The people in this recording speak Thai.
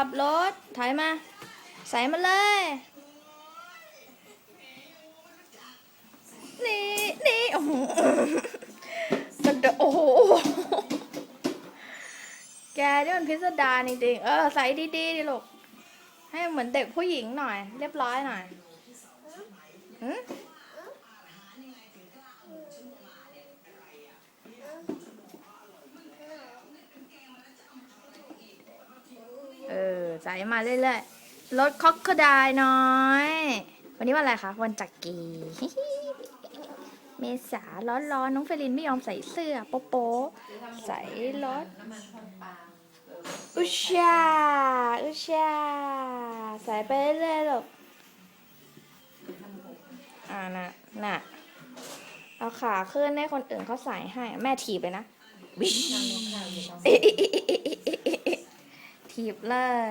ขับรถถ่ายมา ใส่มาเลย นี่นี่โอ้โหกระโดดโอ้โห แกนี่มันพิสดารจริงๆเออ ใส่ดีๆดิลูก ให้เหมือนเด็กผู้หญิงหน่อย เรียบร้อยหน่อย ใส่มาเรื่อยๆรถคอกคดายน้อย วันนี้วันอะไรคะ วันจักรีเมษาร้อนๆน้องเฟลินไม่ยอมใส่เสื้อ โป๊ะโป๊ใส่รถน้ำมันทอดปลาเอออุชาอุชาใส่ไปเรื่อยๆลูกทำหกอ่าน่ะน่ะเอาขาขึ้นให้คนอื่นเขาใส่ให้ แม่ถีบไปนะวิ่ถีบเลย